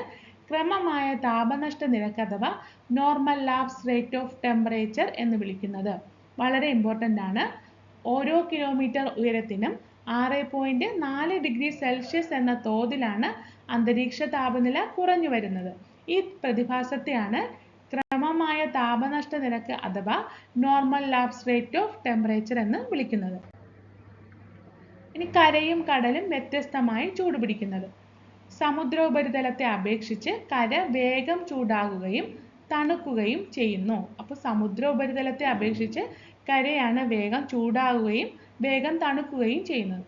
ക്രമമായ താപനഷ്ട നിരക്ക് അഥവാ normal lapse rate of temperature എന്ന് വിളിക്കുന്നത്. വളരെ ഇമ്പോർട്ടന്റ് ആണ്. ഓരോ കിലോമീറ്റർ ഉയരത്തിനും ആറ് പോയിന്റ് നാല് ഡിഗ്രി സെൽഷ്യസ് എന്ന തോതിലാണ് അന്തരീക്ഷ താപനില കുറഞ്ഞു വരുന്നത്. ഈ പ്രതിഭാസത്തെയാണ് ക്രമമായ താപനഷ്ട നിരക്ക് അഥവാ normal lapse rate of temperature എന്ന് വിളിക്കുന്നത്. ഇനി കരയും കടലും വ്യത്യസ്തമായി ചൂടുപിടിക്കുന്നത്. സമുദ്രോപരിതലത്തെ അപേക്ഷിച്ച് കര വേഗം ചൂടാകുകയും തണുക്കുകയും ചെയ്യുന്നു. അപ്പോൾ സമുദ്രോപരിതലത്തെ അപേക്ഷിച്ച് കരയാണ് വേഗം ചൂടാകുകയും വേഗം തണുക്കുകയും ചെയ്യുന്നത്.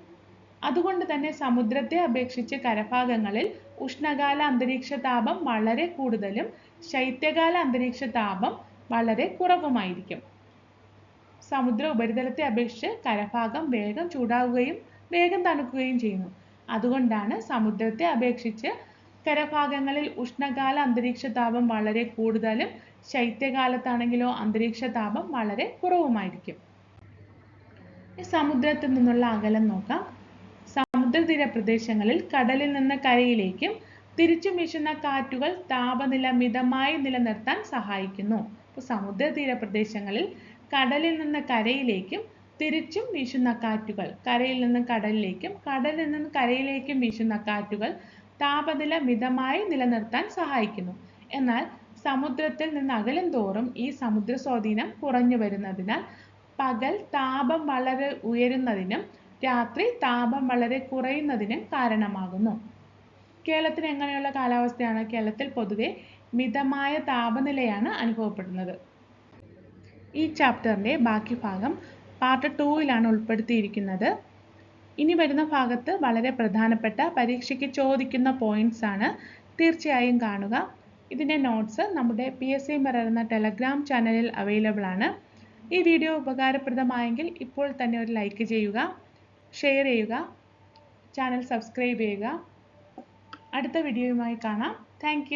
അതുകൊണ്ട് തന്നെ സമുദ്രത്തെ അപേക്ഷിച്ച് കരഭാഗങ്ങളിൽ ഉഷ്ണകാല അന്തരീക്ഷ താപം വളരെ കൂടുതലും ശൈത്യകാല അന്തരീക്ഷ താപം വളരെ കുറവുമായിരിക്കും. സമുദ്ര ഉപരിതലത്തെ അപേക്ഷിച്ച് കരഭാഗം വേഗം ചൂടാവുകയും വേഗം തണുക്കുകയും ചെയ്യുന്നു. അതുകൊണ്ടാണ് സമുദ്രത്തെ അപേക്ഷിച്ച് കരഭാഗങ്ങളിൽ ഉഷ്ണകാല അന്തരീക്ഷ താപം വളരെ കൂടുതലും ശൈത്യകാലത്താണെങ്കിലോ അന്തരീക്ഷ താപം വളരെ കുറവുമായിരിക്കും. സമുദ്രത്തിൽ നിന്നുള്ള അകലം നോക്കാം. സമുദ്രതീര പ്രദേശങ്ങളിൽ കടലിൽ നിന്ന് കരയിലേക്കും തിരിച്ചു വീശുന്ന കാറ്റുകൾ താപനില മിതമായി നിലനിർത്താൻ സഹായിക്കുന്നു. അപ്പോൾ സമുദ്രതീര പ്രദേശങ്ങളിൽ കടലിൽ നിന്ന് കരയിലേക്കും തിരിച്ചും വീശുന്ന കാറ്റുകൾ കരയിൽ നിന്ന് കടലിലേക്കും കടലിൽ നിന്ന് കരയിലേക്കും വീശുന്ന കാറ്റുകൾ താപനില മിതമായി നിലനിർത്താൻ സഹായിക്കുന്നു. എന്നാൽ സമുദ്രത്തിൽ നിന്ന് അകലും തോറും ഈ സമുദ്ര സ്വാധീനം കുറഞ്ഞു വരുന്നതിനാൽ പകൽ താപം വളരെ ഉയരുന്നതിനും രാത്രി താപം വളരെ കുറയുന്നതിനും കാരണമാകുന്നു. കേരളത്തിന് എങ്ങനെയുള്ള കാലാവസ്ഥയാണ്? കേരളത്തിൽ പൊതുവെ മിതമായ താപനിലയാണ് അനുഭവപ്പെടുന്നത്. ഈ ചാപ്റ്ററിന്റെ ബാക്കി ഭാഗം പാർട്ട് ടൂവിലാണ് ഉൾപ്പെടുത്തിയിരിക്കുന്നത്. ഇനി വരുന്ന ഭാഗത്ത് വളരെ പ്രധാനപ്പെട്ട പരീക്ഷയ്ക്ക് ചോദിക്കുന്ന പോയിന്റ്സ് ആണ്. തീർച്ചയായും കാണുക. ഇതിന്റെ നോട്ട്സ് നമ്മുടെ പി എസ് സി മിറർ എന്ന ടെലഗ്രാം ചാനലിൽ അവൈലബിൾ ആണ്. ഈ വീഡിയോ ഉപകാരപ്രദമായെങ്കിൽ ഇപ്പോൾ തന്നെ ഒരു ലൈക്ക് ചെയ്യുക ഷെയർ ചെയ്യുക ചാനൽ സബ്സ്ക്രൈബ് ചെയ്യുക. അടുത്ത വീഡിയോയുമായി കാണാം. താങ്ക്